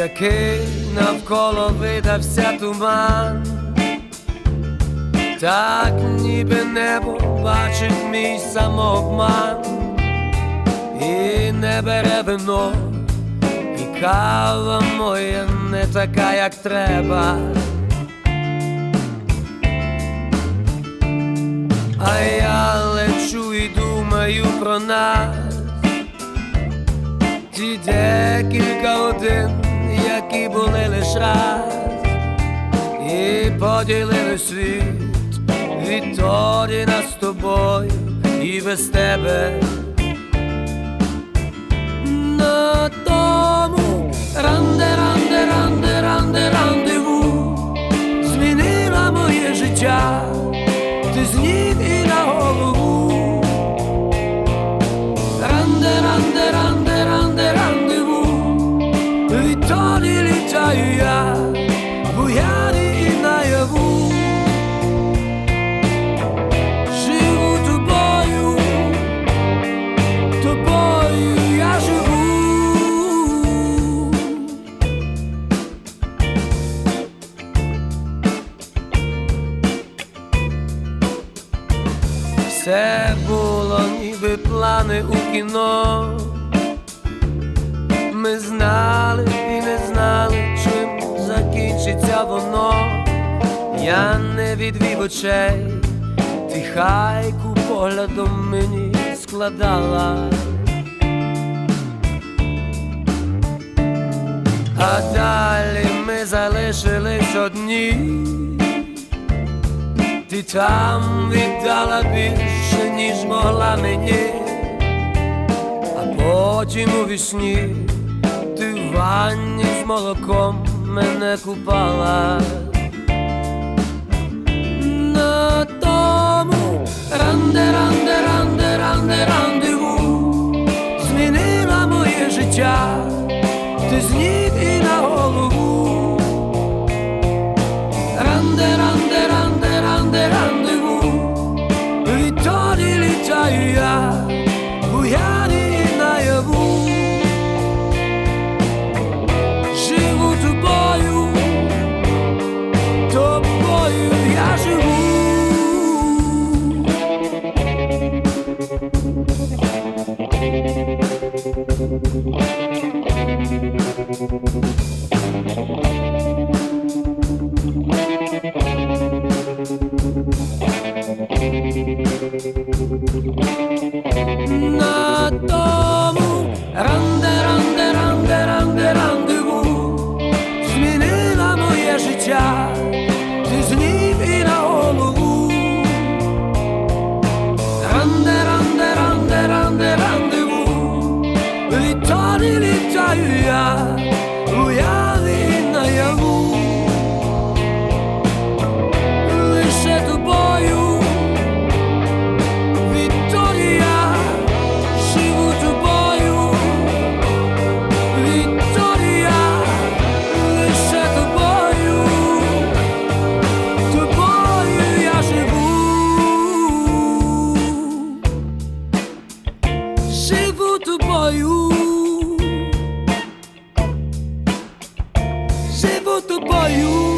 який навколо видався туман, так ніби небо бачить мій самообман, і не бере вино, і кава моя не така, як треба. А я лечу і думаю про нас. Ті декілька годин, які були лиш раз, і поділили світ відтоді нас з тобою і без тебе. На тому ранде, ранде, ранде, ранде, рандеву змінила моє життя, Все було ніби плани у кіно. Ми знали і не знали, чим закінчиться воно. Я не відвів очей, ти хайку поглядом мені складала. А далі ми залишились одні. Ти там віддала більше, ніж могла мені, а потім у вісні ти в ванні з молоком мене купала. На тому ранде, ранде, ранде, ранде, рандеву змінила моє життя, ти з на тому ранде, ранде, ранде, ранде, рандеву живу тобою.